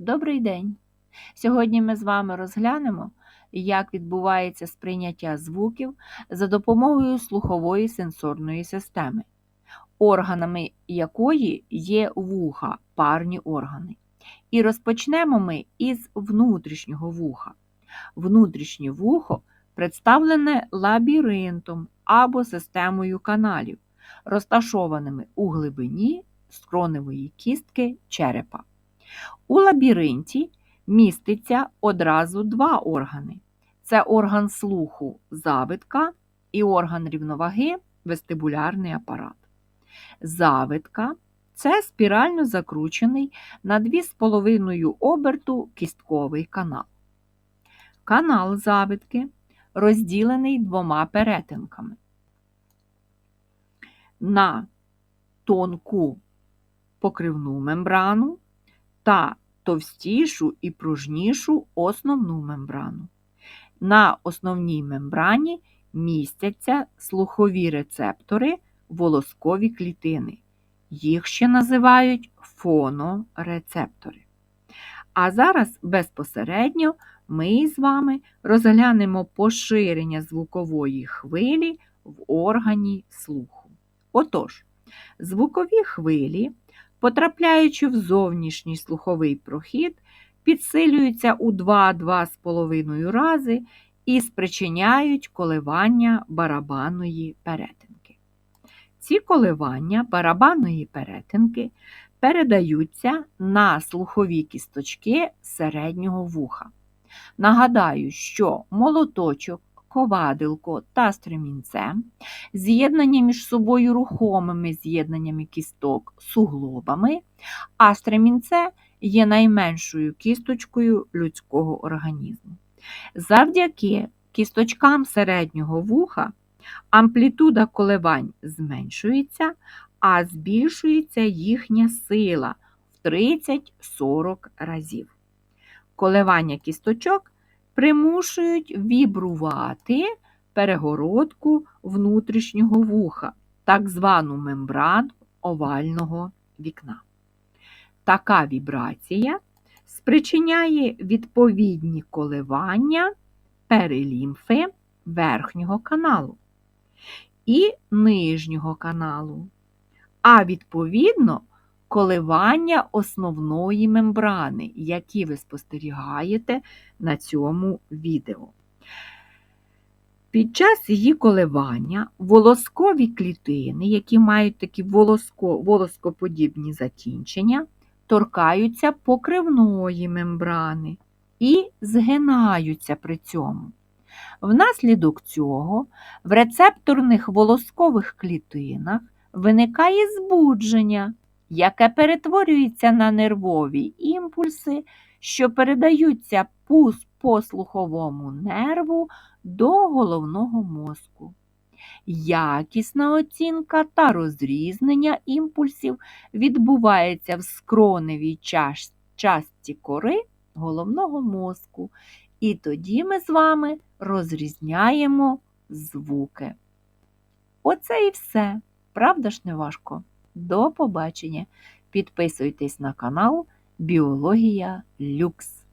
Добрий день! Сьогодні ми з вами розглянемо, як відбувається сприйняття звуків за допомогою слухової сенсорної системи, органами якої є вуха, парні органи. І розпочнемо ми із внутрішнього вуха. Внутрішнє вухо представлене лабіринтом або системою каналів, розташованими у глибині скроневої кістки черепа. У лабіринті міститься одразу два органи: це орган слуху завитка і орган рівноваги вестибулярний апарат. Завитка це спірально закручений на 2,5 оберту кістковий канал. Канал завитки розділений двома перетинками. На тонку покривну мембрану та товстішу і пружнішу основну мембрану. На основній мембрані містяться слухові рецептори волоскові клітини. Їх ще називають фонорецептори. А зараз безпосередньо ми з вами розглянемо поширення звукової хвилі в органі слуху. Отож, звукові хвилі потрапляючи в зовнішній слуховий прохід, підсилюються у 2-2,5 рази і спричиняють коливання барабанної перетинки. Ці коливання барабанної перетинки передаються на слухові кісточки середнього вуха. Нагадаю, що молоточок ковадилко та стремінце, з'єднані між собою рухомими з'єднаннями кісток суглобами, а стремінце є найменшою кісточкою людського організму. Завдяки кісточкам середнього вуха амплітуда коливань зменшується, а збільшується їхня сила в 30-40 разів. Коливання кісточок примушують вібрувати перегородку внутрішнього вуха, так звану мембрану овального вікна. Така вібрація спричиняє відповідні коливання перелімфи верхнього каналу і нижнього каналу, а відповідно коливання основної мембрани, які ви спостерігаєте на цьому відео. Під час її коливання волоскові клітини, які мають такі волоско, волоскоподібні закінчення, торкаються покривної мембрани і згинаються при цьому. Внаслідок цього в рецепторних волоскових клітинах виникає збудження, яке перетворюється на нервові імпульси, що передаються по слуховому нерву до головного мозку. Якісна оцінка та розрізнення імпульсів відбувається в скроневій частці кори головного мозку. І тоді ми з вами розрізняємо звуки. Оце і все. Правда ж не важко? До побачення! Підписуйтесь на канал Біологія Люкс.